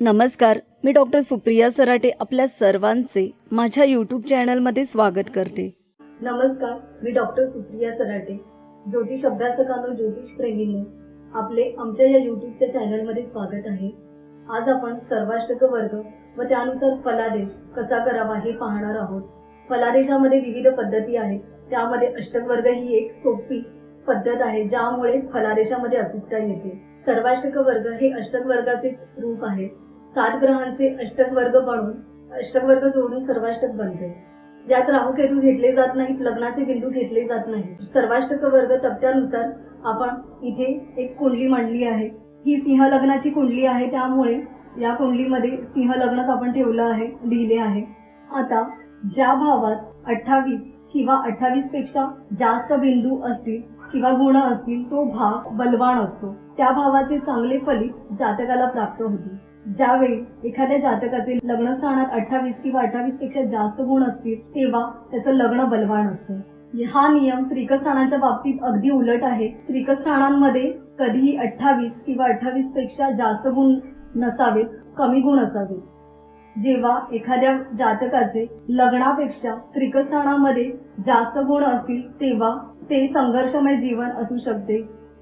नमस्कार मी डॉक्टर सुप्रिया सराटे आपल्या सर्वांचे माझ्या यूट्यूब चॅनलमध्ये स्वागत करते. नमस्कार मी डॉक्टर सुप्रिया सराटे ज्योतिष अभ्यासकांनो ज्योतिष प्रेमींनो आपले आमच्या या युट्यूबच्या चॅनलमध्ये स्वागत आहे. आज आपण सर्वाष्टक वर्ग व त्यानुसार फलादेश कसा करावा हे पाहणार आहोत. फलादेशामध्ये विविध पद्धती आहेत त्यामध्ये अष्टक वर्ग ही एक सोपी पद्धत आहे ज्यामुळे फलादेशामध्ये अचूकता येते. सर्वाष्टक वर्ग हे अष्टक वर्गाचे रूप आहे. सात ग्रहांचे अष्टक वर्ग बनून अष्टक वर्ग जोडून सर्वाष्टक बनते. ज्यात राहू केतू घेतले जात नाहीत लग्नाचे बिंदू घेतले जात नाही सर्वाष्टक वर्ग तक्त्यानुसार आपण इथे एक कुंडली मांडली आहे. ही सिंह लग्नाची कुंडली आहे त्यामुळे या कुंडलीमध्ये सिंह लग्नच आपण ठेवलं आहे लिहिले आहे. आता ज्या भावात अठ्ठावीस किंवा अठ्ठावीसपेक्षा जास्त बिंदू असतील किंवा गुण असतील तो भाव बलवान असतो. त्या भावाचे चांगले फलित जातकाला प्राप्त होते. ज्यावेळी एखाद्या जातकाचे लग्न स्थानात अठ्ठावीस किंवा अठ्ठावीसपेक्षा जास्त गुण असतील तेव्हा त्याचं लग्न बलवान असतं. हा नियम त्रिकस्थानाच्या बाबतीत अगदी उलट आहे. त्रिकस्थानांमध्ये कधीही अठ्ठावीस किंवा अठ्ठावीसपेक्षा जास्त गुण नसावेत कमी गुण असावेत. जेव्हा एखाद्या जातकाचे लग्नापेक्षा त्रिकस्थानामध्ये जास्त गुण असतील तेव्हा ते संघर्षमय जीवन असू शकते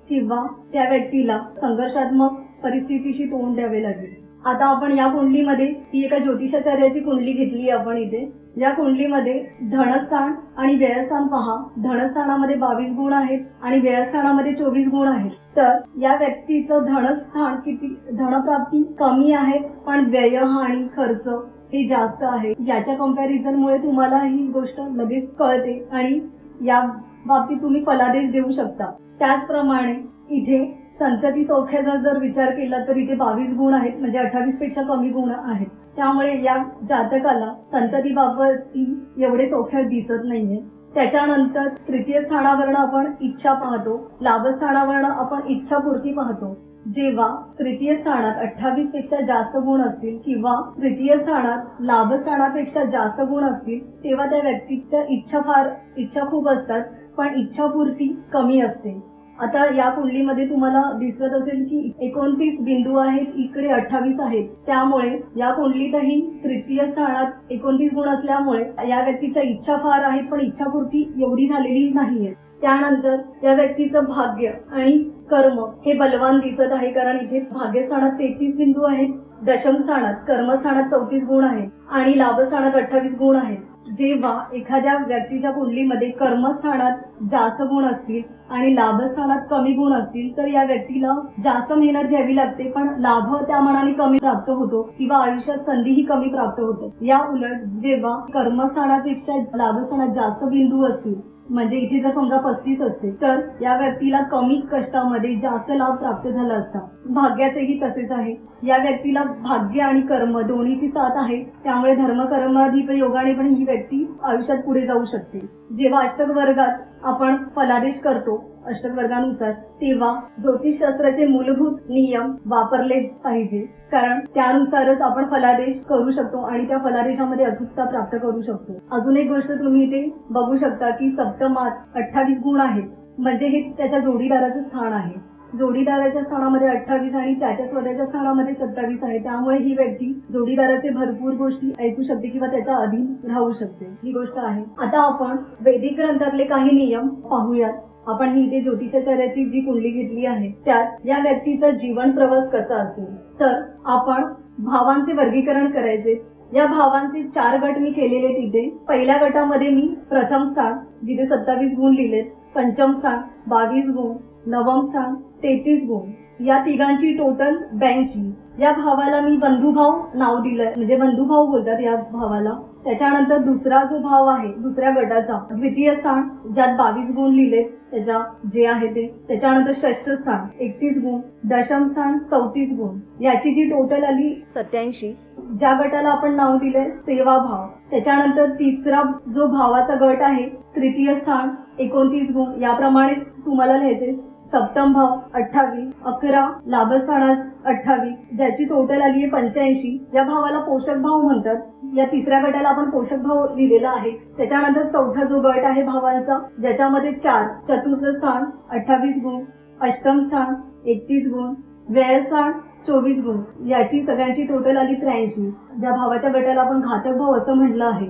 किंवा त्या व्यक्तीला संघर्षात्मक परिस्थितीशी तोंड द्यावे लागेल. आता आपण या कुंडलीमध्ये ही एका ज्योतिषाचार्याची कुंडली घेतली आपण इथे. या कुंडलीमध्ये धनस्थान आणि व्ययस्थान पहा. धनस्थानामध्ये बावीस गुण आहेत आणि व्ययस्थानामध्ये चोवीस गुण आहेत. तर या व्यक्तीचं धनस्थान किती धनप्राप्ती कमी आहे पण व्यय आणि खर्च हे जास्त आहे. याच्या कम्पॅरिझनमुळे तुम्हाला ही गोष्ट लगेच कळते आणि या बाबतीत तुम्ही फलादेश देऊ शकता. त्याचप्रमाणे इथे संतती सौख्याचा जर विचार केला तर इथे बावीस गुण आहेत म्हणजे अठ्ठावीसपेक्षा कमी गुण आहेत. त्यामुळे या जातकाला संततीबाबत एवढे सौख्य दिसत नाहीये. त्याच्यानंतर तृतीय स्थानावरनं आपण इच्छा पाहतो लाभस्थानावरनं आपण इच्छापूर्ती पाहतो. जेव्हा तृतीय स्थानात अठ्ठावीसपेक्षा जास्त गुण असतील किंवा तृतीय स्थानात लाभस्थानापेक्षा जास्त गुण असतील तेव्हा त्या व्यक्तीच्या इच्छा फार इच्छा खूप असतात. पण इच्छापूर्ती कमी असते. आता या कुंडलीमध्ये तुम्हाला दिसत असेल की एकोणतीस बिंदू आहेत इकडे अठ्ठावीस आहेत. त्यामुळे या कुंडलीतही तृतीय स्थानात एकोणतीस गुण असल्यामुळे या व्यक्तीच्या इच्छा फार आहेत पण इच्छापूर्ती एवढी झालेली नाहीये. त्यानंतर या व्यक्तीचं भाग्य आणि कर्म हे बलवान दिसत आहे कारण इथे भाग्यस्थानात तेहतीस बिंदू आहेत दशम स्थानात कर्मस्थानात चौतीस गुण आहेत आणि लाभस्थानात अठ्ठावीस गुण आहेत. जेव्हा एखाद्या व्यक्तीच्या कुंडलीमध्ये कर्मस्थानात जास्त गुण असतील आणि लाभस्थानात कमी गुण असतील तर या व्यक्तीला जास्त मेहनत घ्यावी लागते पण लाभ त्या मनाने कमी प्राप्त होतो किंवा आयुष्यात संधीही कमी प्राप्त होतो. या उलट जेव्हा कर्मस्थानापेक्षा लाभस्थानात जास्त बिंदू असतील म्हणजे इथे जर समजा पस्तीस असते तर या व्यक्तीला कमी कष्टामध्ये जास्त लाभ प्राप्त झाला असता. भाग्याचेही तसेच आहे. या व्यक्तीला भाग्य आणि कर्म दोन्हीची साथ आहे. त्यामुळे धर्म कर्माधिप योगाने पण ही व्यक्ती आयुष्यात पुढे जाऊ शकते. जेव्हा अष्टक वर्गात आपण फलादेश करतो अष्टक वर्गानुसार तेव्हा ज्योतिषशास्त्राचे मूलभूत नियम वापरले पाहिजे. कारण त्यानुसारच आपण फलादेश करू शकतो आणि त्या फलादेशामध्ये अचूकता प्राप्त करू शकतो. अजून एक गोष्ट तुम्ही इथे बघू शकता की सप्तमात अठ्ठावीस गुण आहेत. म्हणजे हे त्याच्या जोडीदाराचं स्थान आहे. जोडीदाराच्या स्थानामध्ये अठ्ठावीस आणि त्याच्या स्वतःच्या स्थानामध्ये सत्तावीस आहे. त्यामुळे ही व्यक्ती जोडीदाराचे भरपूर गोष्टी ऐकू शकते किंवा त्याच्या अधीन राहू शकते. ही गोष्ट आहे. आता आपण वैदिक ग्रंथातले काही नियम पाहूयात. आपण ही इथे ज्योतिषाचार्याची जी कुंडली घेतली आहे त्यात या व्यक्तीचा जीवन प्रवास कसा असेल? तर आपण भावांचे वर्गीकरण करायचे. या भावांचे चार गट मी केलेले तिथे. पहिल्या गटामध्ये मी प्रथम स्थान जिथे सत्तावीस गुण लिहिलेत. पंचम स्थान बावीस गुण. नवम स्थान तेहतीस गुण. या तिघांची टोटल ब्याऐंशी. या भावाला मी बंधुभाव नाव दिलंय म्हणजे बंधुभाव बोलतात या भावाला. त्याच्यानंतर दुसरा जो भाव आहे दुसऱ्या गटाचा द्वितीय स्थान ज्यात बावीस गुण लिहिले त्याच्या जे आहे ते त्याच्यानंतर षष्ठ स्थान एकतीस गुण दशम स्थान चौतीस गुण. याची जी टोटल आली सत्याऐंशी. ज्या गटाला आपण नाव दिलंय सेवा भाव. त्याच्यानंतर तिसरा जो भावाचा गट आहे तृतीय स्थान एकोणतीस गुण. याप्रमाणेच तुम्हाला लिहायचे सप्तम भाव अठ्ठावीस अकरा लाभस्थानात अठ्ठावीस. ज्याची टोटल आली आहे पंच्याऐंशी. या भावाला पोषक भाव म्हणतात. या तिसऱ्या गटाला आपण पोषक भाव लिहिलेला आहे. त्याच्यानंतर चौथा जो गट आहे भावांचा ज्याच्यामध्ये चार चतुर्थ स्थान अठ्ठावीस गुण अष्टम स्थान एकतीस गुण व्ययस्थान चोवीस गुण. याची सगळ्यांची टोटल आली त्र्याऐंशी. ज्या भावाच्या गटाला आपण घातक भाव असं म्हटलं आहे.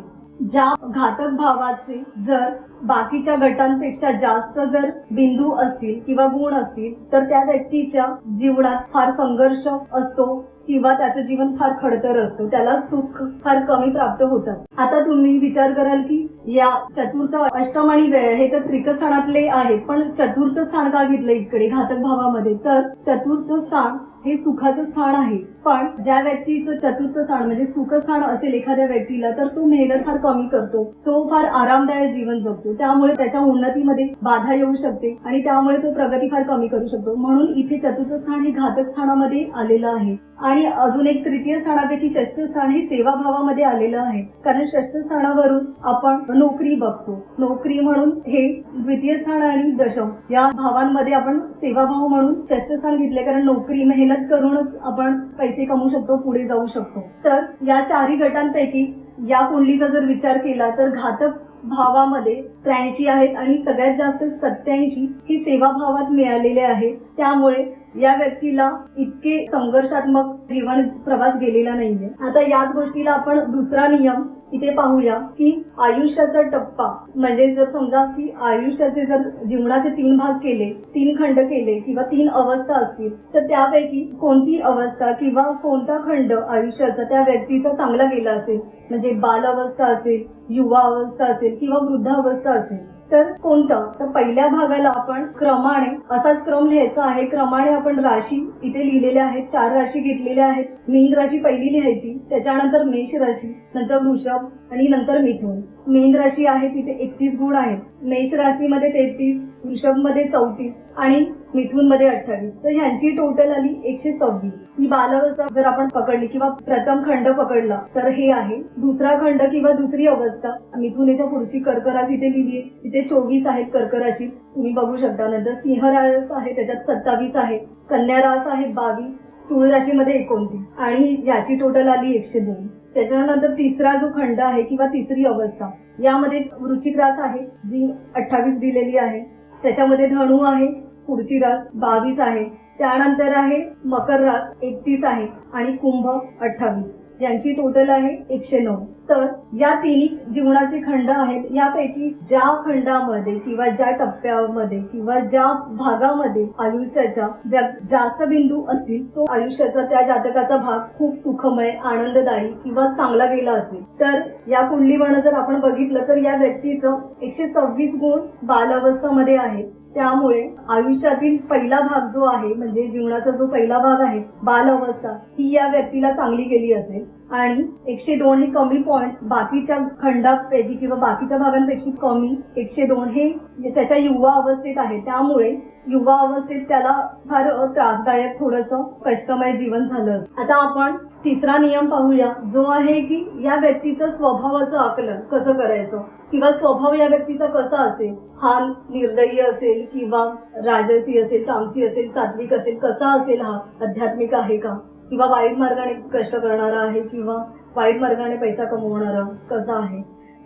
ज्या घातक भावाचे जर बाकीच्या गटांपेक्षा जास्त जर बिंदू असतील किंवा गुण असतील तर त्या व्यक्तीच्या जीवनात फार संघर्ष असतो. किंवा त्याचं जीवन फार खडतर असतं त्याला सुख फार कमी प्राप्त होतात. आता तुम्ही विचार कराल की या चतुर्थ अष्टम आणि व्यय हे तर त्रिकस्थानातले आहेत पण चतुर्थ स्थान का घेतलं इकडे घातक भावामध्ये? तर चतुर्थ स्थान हे सुखाचं स्थान आहे. पण ज्या व्यक्तीचं चतुर्थ स्थान म्हणजे सुखस्थान असेल एखाद्या व्यक्तीला तर तो मेहनत फार कमी करतो. तो फार आरामदायक जीवन जगतो. त्यामुळे त्याच्या उन्नतीमध्ये बाधा येऊ शकते आणि त्यामुळे तो प्रगती फार कमी करू शकतो. म्हणून इथे चतुर्थ स्थान हे घातक स्थानामध्ये आलेलं आहे. आणि अजून एक तृतीय स्थानापैकी षष्ठ स्थान हे सेवाभावामध्ये आलेलं आहे. कारण षष्ठ स्थानावरून आपण नोकरी बघतो. नोकरी म्हणून हे द्वितीय स्थान आणि दशम या भावांमध्ये आपण सेवाभाव म्हणून षष्ठ स्थान घेतले कारण नोकरी मेहनत करूनच आपण पैसे कमवू शकतो पुढे जाऊ शकतो. तर या चारही गटांपैकी या कुंडलीचा जर विचार केला तर घातक भावामध्ये त्र्याऐंशी आहेत आणि सगळ्यात जास्त सत्याऐंशी ही सेवा भावात मिळालेले आहे त्यामुळे या व्यक्तीला इतके संघर्षात्मक जीवन प्रवास गेलेला नाहीये. आता याच गोष्टीला आपण दुसरा नियम इथे पाहूया की आयुष्याचा टप्पा. म्हणजे जर समजा की आयुष्याचे जर जीवनाचे तीन भाग केले तीन खंड केले किंवा तीन अवस्था असतील तर त्यापैकी कोणती अवस्था किंवा कोणता खंड आयुष्याचा त्या व्यक्तीचा चांगला गेला असेल? म्हणजे बाल अवस्था असेल युवा अवस्था असेल किंवा वृद्धावस्था असेल. तर कोणतं? तर पहिल्या भागाला आपण क्रमाने असाच क्रम लिहायचा आहे. क्रमाने आपण राशी इथे लिहिलेल्या आहेत. चार राशी घेतलेल्या आहेत. मीन राशी पहिली लिहायची. त्याच्यानंतर मेष राशी नंतर वृषभ आणि नंतर मिथुन. मीन राशी आहे तिथे एकतीस गुण आहेत. मेष राशीमध्ये तेहतीस वृषभमध्ये चौतीस आणि मिथून मध्ये अठ्ठावीस. तर ह्यांची टोटल आली एकशे सव्वीस. ही बालावस्था जर आपण पकडली किंवा प्रथम खंड पकडला तर हे आहे. दुसरा खंड किंवा दुसरी अवस्था मिथुनेच्या पुढची कर्करास इथे लिहिली आहे तिथे चोवीस आहेत कर्कराशी. तुम्ही बघू शकता. नंतर सिंहरास आहे त्याच्यात सत्तावीस आहे. कन्या रास आहे बावीस. तुळ राशीमध्ये एकोणतीस. आणि याची टोटल आली एकशे दोन. त्याच्यानंतर तिसरा जो खंड आहे किंवा तिसरी अवस्था यामध्ये रुचिक रास आहे जी अठ्ठावीस दिलेली आहे. त्याच्यामध्ये धनु आहे पुढची रास बावीस आहे. त्यानंतर आहे मकर रास एकतीस आहे आणि कुंभ अठ्ठावीस. यांची टोटल आहे एकशे नऊ. तर या तिन्ही जीवनाचे खंड आहेत. यापैकी ज्या खंडामध्ये किंवा ज्या टप्प्यामध्ये किंवा ज्या भागामध्ये आयुष्याच्या जास्त बिंदू असतील तो आयुष्याचा त्या जातकाचा भाग खूप सुखमय आनंददायी किंवा चांगला गेला असेल. तर या कुंडलीवरनं जर आपण बघितलं तर या व्यक्तीचं एकशे सव्वीस गुण बालावस्थामध्ये आहे त्यामुळे आयुष्यातील पहिला भाग जो आहे म्हणजे जीवनाचा जो पहिला भाग आहे बाल अवस्था ही या व्यक्तीला चांगली गेली असेल. आणि एकशे दोन हे कमी पॉइंट बाकीच्या खंडापैकी किंवा बाकीच्या भागांपेक्षा कमी एकशे दोन हे म्हणजे त्याच्या युवा अवस्थेत आहे. त्यामुळे युवा अवस्थेत त्याला फार त्रासदायक थोडस कष्टमय जीवन झालं. आता आपण तिसरा नियम पाहूया जो आहे की या व्यक्तीचं स्वभावाचं आकलन कसं करायचं? किंवा स्वभाव या व्यक्तीचा कसा असेल? हा निर्दयी असेल किंवा राजसी असेल तामसी असेल सात्विक असेल कसा असेल हा? आध्यात्मिक आहे का? किंवा वाईट मार्गाने कष्ट करणारा आहे किंवा वाईट मार्गाने पैसा कमवणारा कसा आहे?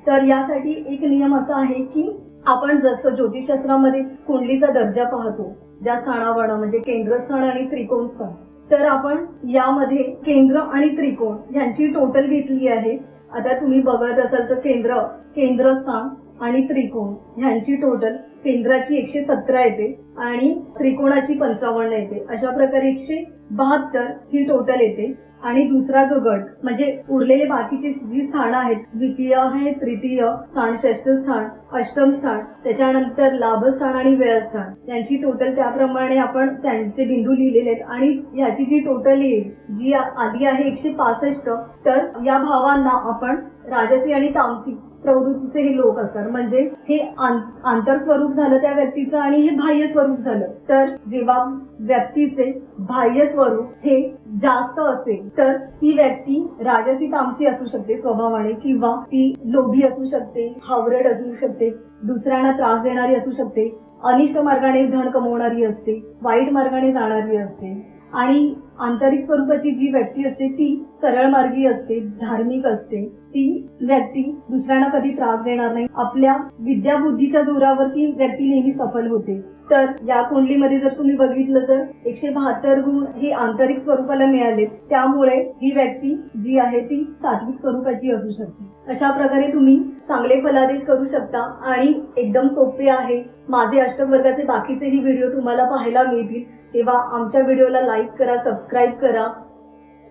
तर यासाठी एक नियम असा आहे की आपण जसं ज्योतिषशास्त्रामध्ये कुंडलीचा दर्जा पाहतो ज्या स्थानावर म्हणजे केंद्रस्थान आणि त्रिकोण स्थान तर आपण यामध्ये केंद्र आणि त्रिकोण यांची टोटल घेतली आहे. आता तुम्ही बघत असाल तर केंद्र केंद्रस्थान आणि त्रिकोण ह्यांची टोटल केंद्राची एकशे सतरा येते आणि त्रिकोणाची पंचावन्न येते. अशा प्रकारे एकशे बहात्तर ही टोटल येते. आणि दुसरा जो गट म्हणजे उरलेले बाकीची जी स्थानं आहेत द्वितीय आहे तृतीय स्थान षष्ठ स्थान अष्टम स्थान त्याच्यानंतर लाभस्थान आणि व्ययस्थान. यांची टोटल त्याप्रमाणे आपण त्यांचे बिंदू लिहिलेले आहेत. आणि याची जी टोटल येईल जी आधी आहे एकशे पासष्ट तर या भावांना आपण राजसी आणि तामसी प्रवृत्तीचे हे लोक असतात. म्हणजे हे आंतरस्वरूप झालं त्या व्यक्तीचं आणि हे बाह्य स्वरूप झालं. तर जेव्हा व्यक्तीचे बाह्य स्वरूप हे जास्त असेल तर ती व्यक्ती राजसी तामसी असू शकते स्वभावाने किंवा ती लोभी असू शकते हावरट असू शकते दुसऱ्यांना त्रास देणारी असू शकते अनिष्ट मार्गाने धन कमवणारी असते वाईट मार्गाने जाणारी असते. आणि आंतरिक स्वरूपाची जी व्यक्ती असते ती सरळ मार्गी असते धार्मिक असते ती व्यक्ती दुसऱ्यांना कधी त्रास देणार नाही. आपल्या विद्याबुद्धीच्या जोरावर ती व्यक्ती नेहमी सफल होते. तर या कुंडलीमध्ये जर तुम्ही बघितलं तर एकशे बहात्तर गुण हे आंतरिक स्वरूपाला मिळाले त्यामुळे ही व्यक्ती जी आहे ती सात्विक स्वरूपाची असू शकते. अशा प्रकारे तुम्ही चांगले फलादेश करू शकता आणि एकदम सोपे आहे. माझे अष्टक वर्गाचे बाकीचेही व्हिडिओ तुम्हाला पाहायला मिळतील. तेव्हा आमच्या व्हिडिओला लाईक करा सबस्क्राईब करा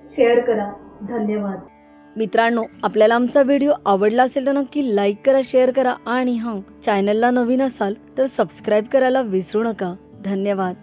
शेअर करा. धन्यवाद. मित्रांनो आपल्याला आमचा व्हिडिओ आवडला असेल तर नक्की लाईक करा शेअर करा आणि हां चॅनलला नवीन असाल तर सबस्क्राईब करायला विसरू नका. धन्यवाद.